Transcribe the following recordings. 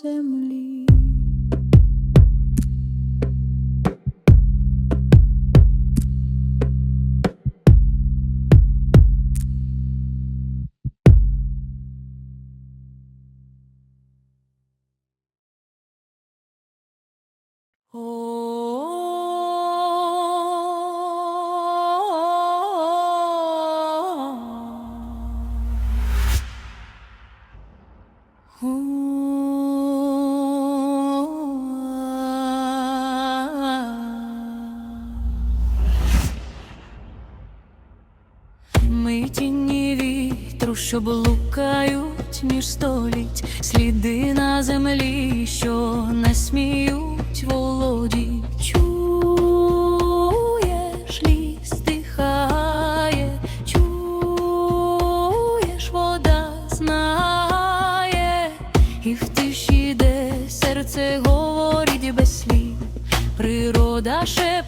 Hashem Ми тіні вітру, що блукають між століть, сліди на землі, що не сміють, володі. Чуєш, ліс дихає, чуєш, вода знає, і в тиші де серце говорить без слів, природа шепче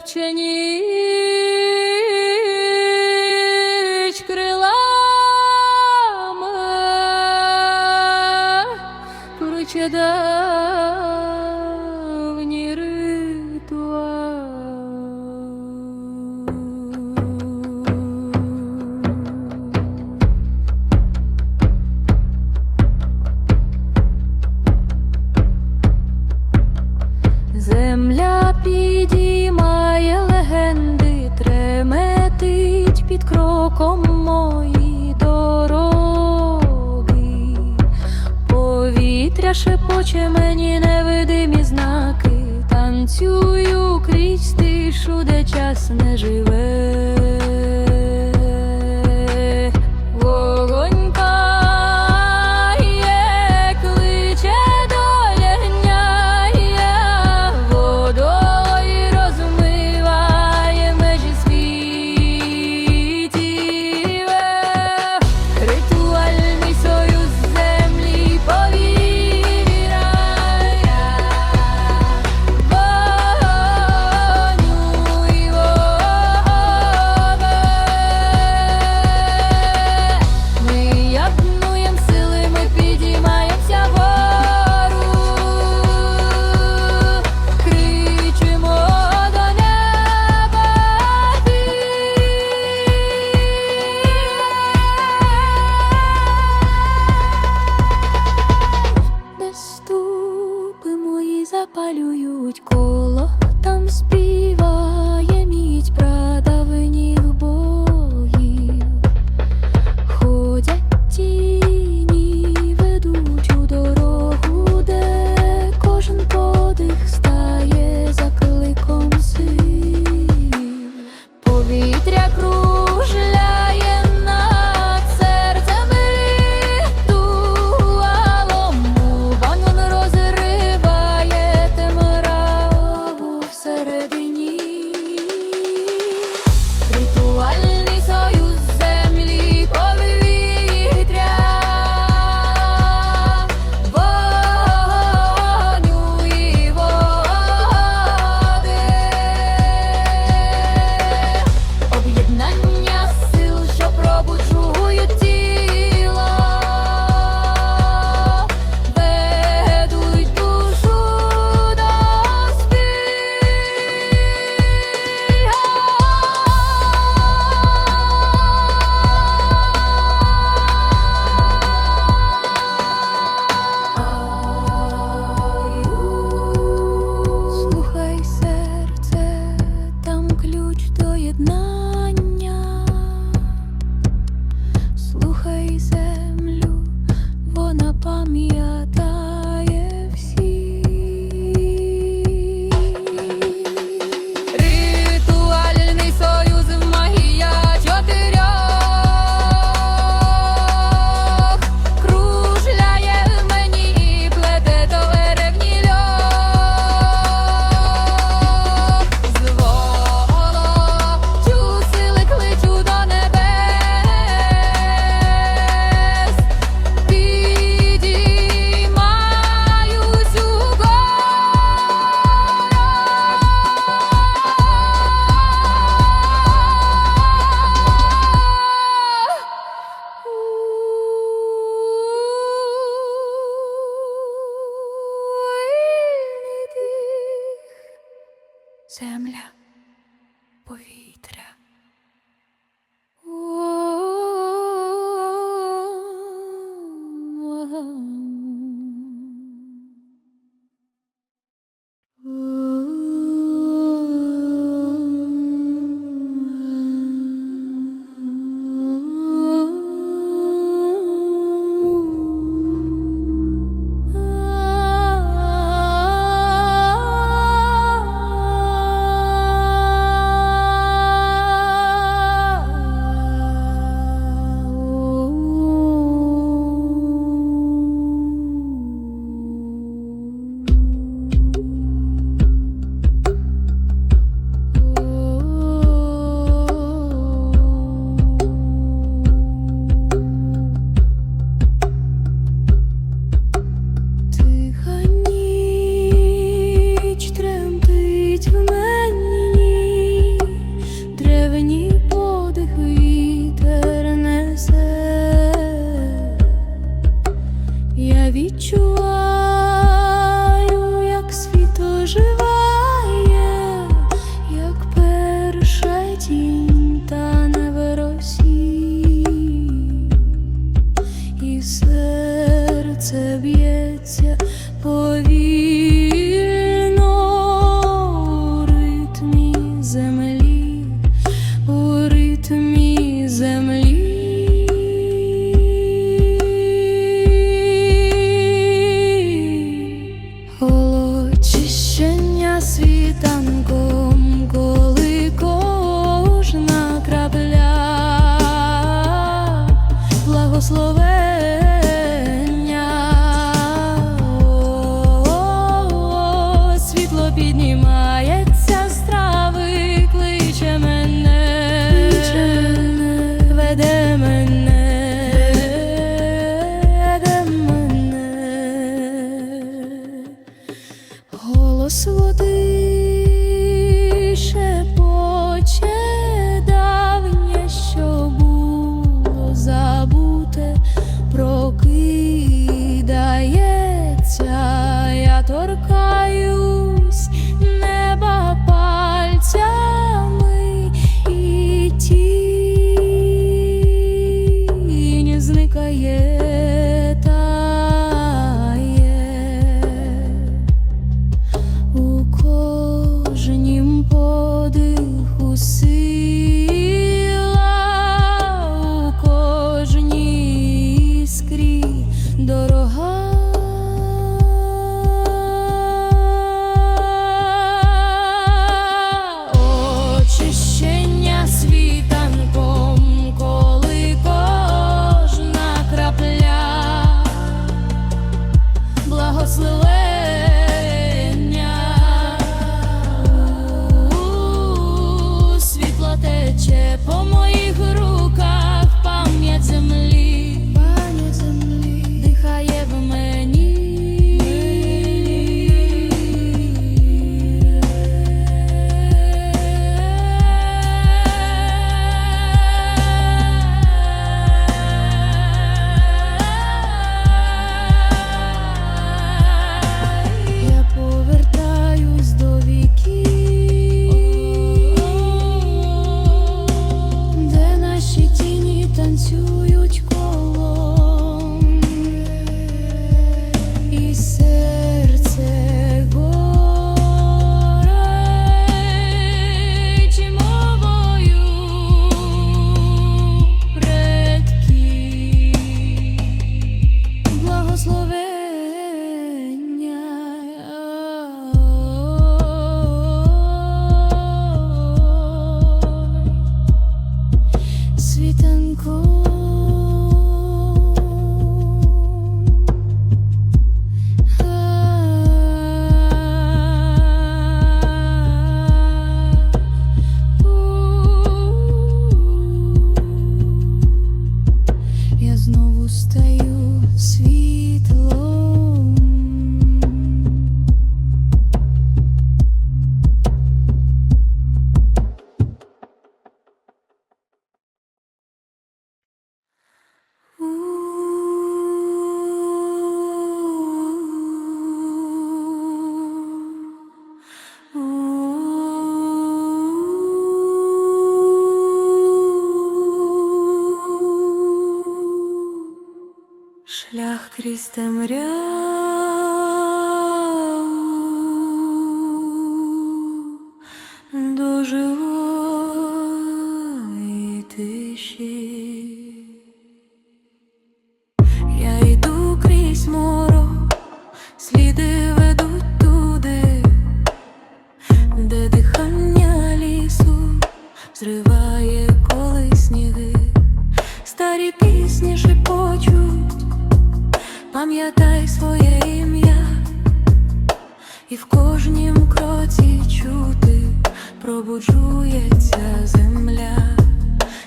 Шепче ніч крилами, кличе не живе. серце б'ється повітря. крізь темряв. пам'ятай своє ім'я, і в кожнім кроці чути пробуджується земля,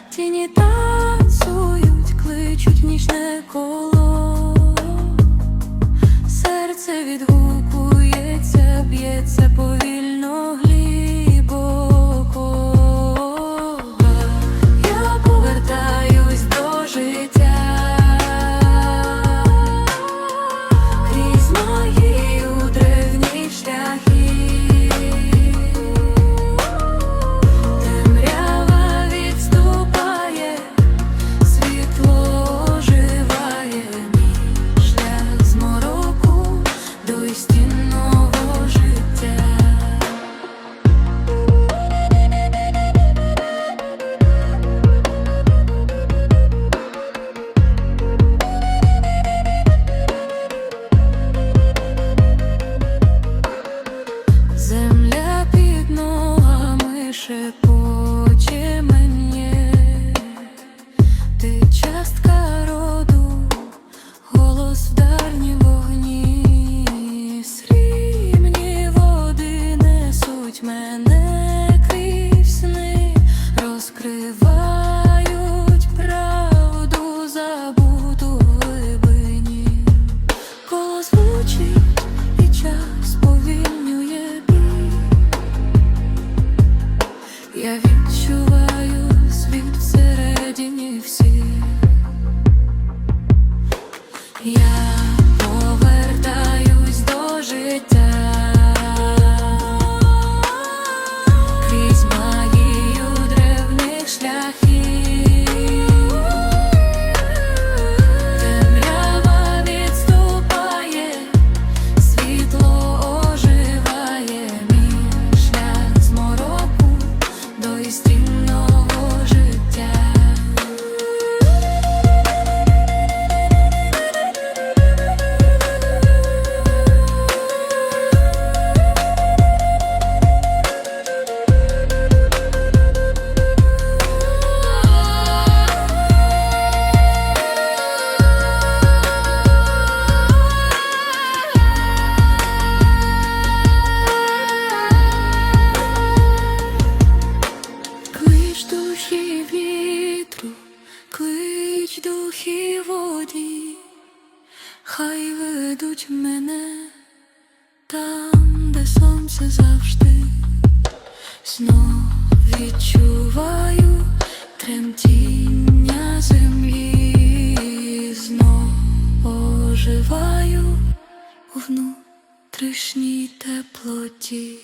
тіні танцюють, кличуть нічне коло, серце відгукує оживаю у внутрішній теплоті.